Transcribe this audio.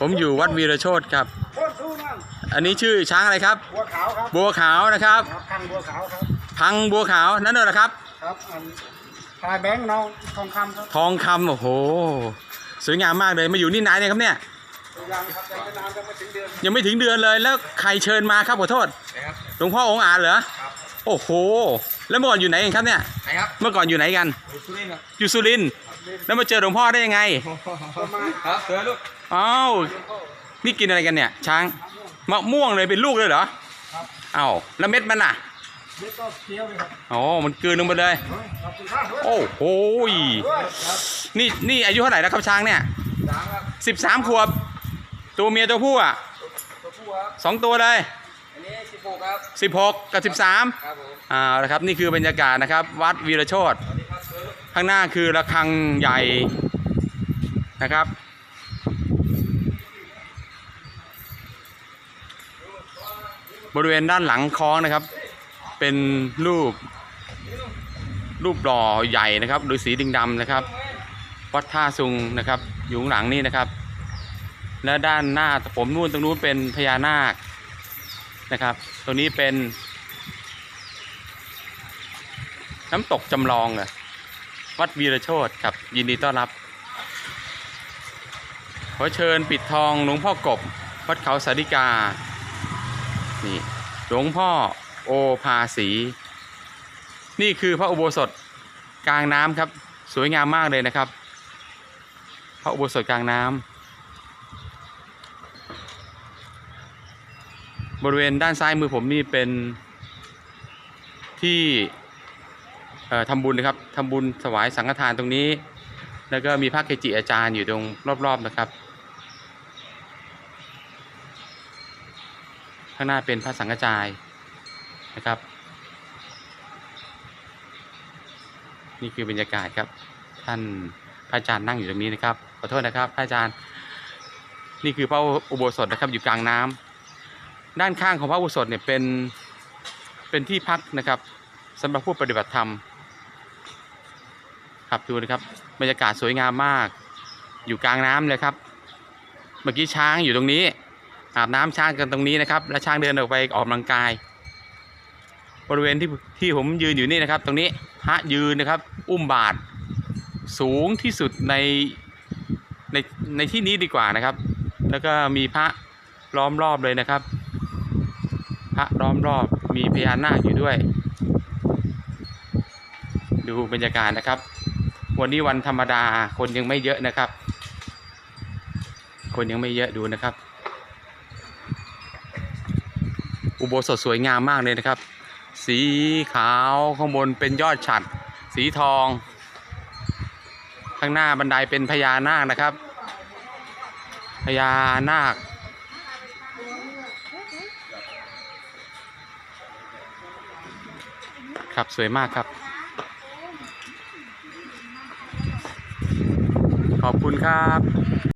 ผมอยู่วัดวีรโชตครับโคตรสู้นั่นอันนี้ชื่อช้างอะไรครับ บัวขาวครับ บัวขาวนะครับครับพังบัวขาวครับ พังบัวขาวนั่นเหรอครับ ครับอันพายแบงค์น้องทองคำครับทองคำโอ้โห สวยงามมากเลย มาอยู่นี่นานเนี่ยงครับเนี่ยยังครับยังไม่นานยังไม่ถึงเดือน ยังไม่ถึงเดือนเลย แล้วใครเชิญมาครับขอโทษนะครับหลวงพ่อองค์อาจเหรอครับโอ้โห แล้วเมื่อก่อนอยู่ไหนกันครับเนี่ย ไหนครับเมื่อก่อนอยู่ไหนกัน สุรินทร์ครับอยู่สุรินทร์แล้วมาเจอหลวงพ่อได้ยังไงประมาณครับเสือลูกอ้าว นี่กินอะไรกันเนี่ย ช้าง มะม่วงเลยเป็นลูกเลยเหรอ ครับอ้าวแล้วเม็ดมันอะ เด็กก็เคี้ยวเลยครับอ๋อ มันกลืนลงไปเลย ขอบคุณครับโอ้โหยครับนี่นี่อายุเท่าไหร่แล้วครับช้างเนี่ยสามครับสิบสามขวบ ตัวเมียตัวผู้อะ ตัวผู้ครับสองตัวเลยอันนี้สิบหก ครับสิบหกกับสิบสามครับผมอ่าละครับนี่คือบรรยากาศนะครับ วัดวีรโชตสวัสดีครับเสือลูกข้างหน้าคือระฆังใหญ่นะครับบริเวณด้านหลังคล้องนะครับ เป็นรูป รูปหล่อใหญ่นะครับฤาษีดิงดำนะครับวัดท่าซุงนะครับ อยู่ข้างหลังนี่นะครับ และด้านหน้าผมนู่นตรงนู้นเป็นพญานาค นะครับตรงนี้เป็น น้ำตกจำลองเหรอวัดวีรโชตครับ ยินดีต้อนรับ ขอเชิญปิดทองหลวงพ่อกบ วัดเขาสาริกา นี่หลวงพ่อโอภาสี นี่คือพระอุโบสถกลางน้ำครับ สวยงามมากเลยนะครับ พระอุโบสถกลางน้ำ บริเวณด้านซ้ายมือผมนี่เป็นที่เอ่อทำบุญนะครับทำบุญถวายสังฆทานตรงนี้ แล้วก็มีพระเกจิอาจารย์อยู่ตรงรอบๆนะครับ ข้างหน้าเป็นพระสังฆจายนะครับ นี่คือบรรยากาศครับ ท่านพระอาจารย์นั่งอยู่ตรงนี้นะครับขอโทษนะครับพระอาจารย์ นี่คือพระอุโบสถนะครับอยู่กลางน้ำ ด้านข้างของพระอุโบสถเนี่ยเป็นเป็นที่พักนะครับสำหรับผู้ปฏิบัติธรรมครับดูนะครับบรรยากาศสวยงามมาก อยู่กลางน้ำเลยครับ เมื่อกี้ช้างอยู่ตรงนี้ อาบน้ำช้างกันตรงนี้นะครับ แล้วช้างเดินออกไปออกกำลังกาย บริเวณที่ที่ผมยืนอยู่นี่นะครับ ตรงนี้พระยืนนะครับ อุ้มบาทสูงที่สุดในในในที่นี้ดีกว่านะครับ แล้วก็มีพระล้อมรอบเลยนะครับ พระล้อมรอบมีพญานาคอยู่ด้วย ดูบรรยากาศนะครับ วันนี้วันธรรมดาคนยังไม่เยอะนะครับ คนยังไม่เยอะดูนะครับ อุโบสถสวยงามมากเลยนะครับ สีขาวข้างบนเป็นยอดฉัดสีทอง ข้างหน้าบันไดเป็นพญานาคนะครับพญานาค ครับสวยมากครับ ขอบคุณครับ